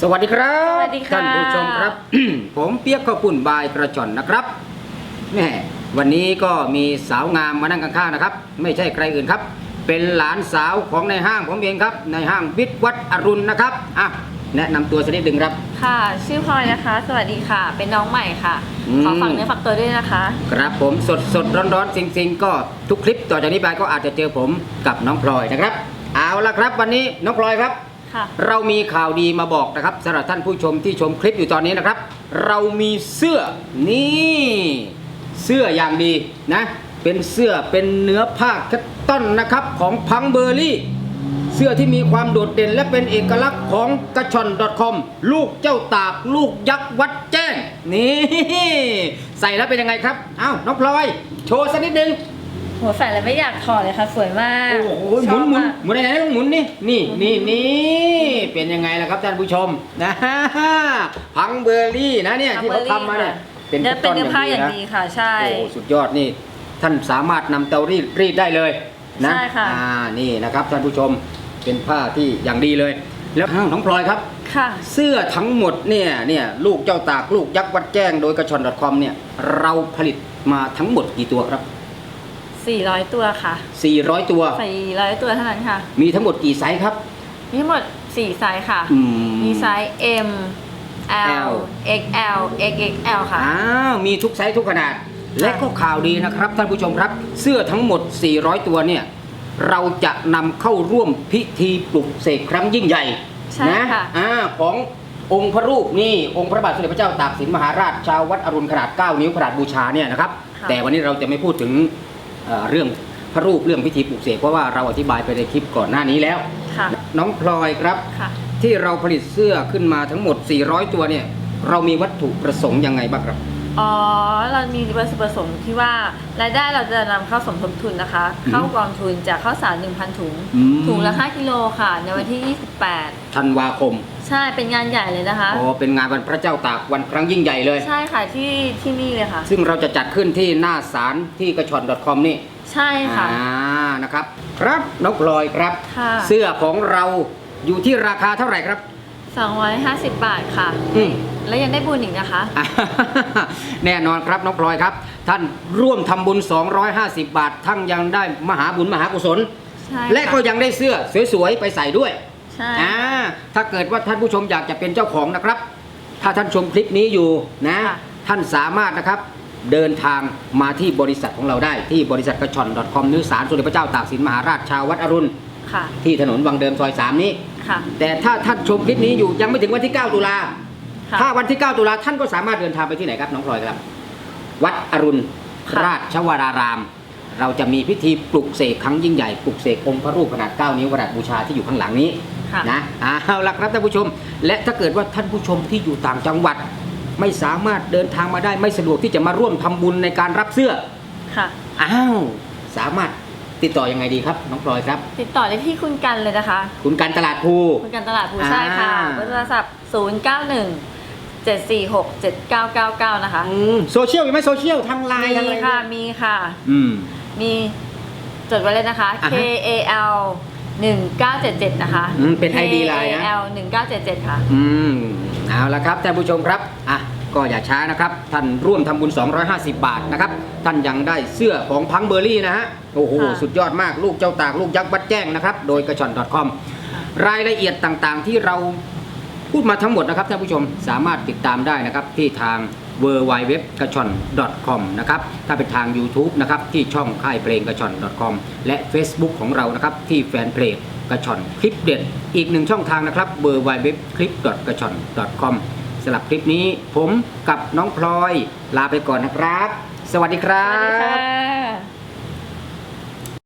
สวัสดีครับสวัสดีค่ะ ท่านผู้ชมครับ ผมเปียกข้าวปุ่นบายกระจอนนะครับแม่วันนี้ก็มีสาวงามมานั่งข้างๆนะครับ ไม่ใช่ใครอื่นครับ เป็นหลานสาวของในห้างผมเองครับ ในห้างวิทย์วัดอรุณนะครับอะแนะนำตัวสักนิดหนึ่งครับ ค่ะ ชื่อพลอยนะคะ สวัสดีค่ะ เป็นน้องใหม่ค่ะ อืม ขอฝากเนื้อฝากตัวด้วยนะคะ ครับผมสดสดร้อนร้อนๆจริงๆ ก็ทุกคลิปต่อจากนี้ไปก็อาจจะเจอผมกับน้องพลอยนะครับ เอาละครับ วันนี้น้องพลอยครับ ค่ะเรามีข่าวดีมาบอกนะครับสำหรับท่านผู้ชมที่ชมคลิปอยู่ตอนนี้นะครับ เรามีเสื้อนี่เสื้ออย่างดีนะ เป็นเสื้อเป็นเนื้อผ้าแคตตันนะครับของพังเบอร์รี่ เสื้อที่มีความโดดเด่นและเป็นเอกลักษณ์ของกระชอน .com ลูกเจ้าตากลูกยักษ์วัดแจ้ง นี่ ใส่แล้วเป็นยังไงครับ เอ้าน้องพลอย โชว์สักนิดนึง หัวใส่แล้วไม่อยากถอดเลยค่ะสวยมากโอ้โหหชมุอนบหมุนมากหมุนไหนๆต้องหมุนนี่นี่นี่นี่เป็นยังไงล่ะครับท่านผู้ชมนะพังเบอร์รี่นะเนี่ยที่เขาทำมาเนี่ยเป็นเนื้อเป็นเนื้อผ้าอย่างดีค่ะ ใช่ โอ้สุดยอดนี่ ท่านสามารถนำเตารีดรีดได้เลยนะใช่ค่ะ อ่านี่นะครับท่านผู้ชมเป็นผ้าที่อย่างดีเลย แล้วอ้าวน้องพลอยครับ ค่ะ เสื้อทั้งหมดเนี่ยเนี่ยลูกเจ้าตากลูกยักษ์วัดแจ้งโดยกระชอน .com เนี่ยเราผลิตมาทั้งหมดกี่ตัวครับ 400 ตัวค่ะ 400 ตัว 400 ตัวเท่านั้นค่ะ มีทั้งหมดกี่ไซส์ครับ มีทั้งหมด 4 ไซส์ค่ะ อืมีไซส์ M L L XL XXL ค่ะ อ้าวมีทุกไซส์ทุกขนาด และก็ข่าวดีนะครับท่านผู้ชมครับ เสื้อทั้งหมด 400 ตัวเนี่ย เราจะนำเข้าร่วมพิธีปลุกเสกครั้งยิ่งใหญ่ใช่นะค่ะ อ่าขององค์พระรูปนี่องค์พระบาทสมเด็จพระเจ้าตากสินมหาราชชาววัดอรุณขนาด 9 นิ้วขนาดบูชาเนี่ยนะครับค่ะแต่วันนี้เราจะไม่พูดถึง เอ่อเรื่องพระรูปเรื่องพิธีปลุกเสกเพราะว่าเราอธิบายไปในคลิปก่อนหน้านี้แล้ว ค่ะ น้องพลอยครับ ค่ะ ที่เราผลิตเสื้อขึ้นมาทั้งหมด 400 ตัวเนี่ย เรามีวัตถุประสงค์ยังไงบ้างครับ อ๋อ เรามีวัตถุประสงค์ที่ว่ารายได้เราจะนำเข้าสมทบทุนนะคะอืมเข้ากองทุนจากข้าวสาร 1,000 ถุง อืม ถุงละ 5 กิโลค่ะ ในวันที่ ธันวาคม28 ใช่เป็นงานใหญ่เลยนะคะ อ๋อเป็นงานวันพระเจ้าตากวันครั้งยิ่งใหญ่เลย ใช่ค่ะที่ที่นี่เลยค่ะ ซึ่งเราจะจัดขึ้นที่หน้าศาลที่กระชอน .com นี่ใช่ค่ะ อ่านะครับ ครับน้องพลอยครับ ค่ะ เสื้อของเราอยู่ที่ราคาเท่าไหร่ครับ 250 บาทค่ะ อืม แล้วยังได้บุญอีกนะคะ แน่นอนครับน้องพลอยครับ ท่านร่วมทำบุญ 250 บาท ทั้งยังได้มหาบุญมหากุศล ใช่และก็ค่ยังได้เสื้อสวยๆไปใส่ด้วย ใช่ อ่าถ้าเกิดว่าท่านผู้ชมอยากจะเป็นเจ้าของนะครับ ถ้าท่านชมคลิปนี้อยู่นะท่านสามารถนะครับ เดินทางมาที่บริษัทของเราได้ที่บริษัทกระชอน .com นิสารสมเด็จพระเจ้าตากสินมหาราชชาววัดอรุณ ค่ะ ที่ถนนวังเดิมซอย3นี้ ค่ะ แต่ถ้าท่านชมคลิปนี้อยู่ยังไม่ถึงวันที่ 9 ตุลา ค่ะ ถ้าวันที่ 9 ตุลาท่านก็สามารถเดินทางไปที่ไหนครับน้องพลอยครับ วัดอรุณค่ะราชวราราม เราจะมีพิธีปลุกเสกครั้งยิ่งใหญ่ปลุกเสกองค์พระรูปขนาด 9 นิ้วขนาดบูชาที่อยู่ข้างหลังนี้ค่ะ นะเอาละครับท่านผู้ชม และถ้าเกิดว่าท่านผู้ชมที่อยู่ต่างจังหวัด ไม่สามารถเดินทางมาได้ไม่สะดวกที่จะมาร่วมทำบุญในการรับเสื้อ ค่ะ อ้าว สามารถ ติดต่อยังไงดีครับ น้องพลอยครับ ติดต่อได้ที่คุณกันเลยนะคะ คุณการตลาดภู คุณกันตลาดภูอ่าใช่ค่ะเบอร์โทรศัพท์0 9 1 7 4 6 7 9 9 9 นะคะ อืมโซเชียลมีไหมโซเชียลทางไลน์ทางมีอะไรค่ะมีค่ะ อืม มีจดไว้เลยนะคะ อ่า K ฮะ A L 1977 นะคะ อืมเป็น ID ไลน์นะ K A L 1977 ค่ะ อืมเอาละครับท่านผู้ชมครับอะ ก็อย่าช้านะครับ ท่านร่วมทำบุญ 250 บาทนะครับ ท่านยังได้เสื้อของพังเบอร์รี่นะฮะ โอ้โห ค่ะ สุดยอดมากลูกเจ้าตากลูกยักษ์วัดแจ้งนะครับ โดยกระชอน .com รายละเอียดต่างๆ ที่เราพูดมาทั้งหมดนะครับท่านผู้ชมสามารถติดตามได้นะครับ ที่ทาง w w w กระชอน .com นะครับ ถ้าเป็นทาง YouTube นะครับ ที่ช่องค่ายเพลงกระชอน .com และ Facebook ของเรานะครับ ที่แฟนเพจกระชอนคลิปเด็ด อีกหนึ่งช่องทางนะครับ w w w c l i p กระชอน .com สำหรับคลิปนี้ ผมกับน้องพลอยลาไปก่อนนะครับ สวัสดีครัสวัสดีบค่ะ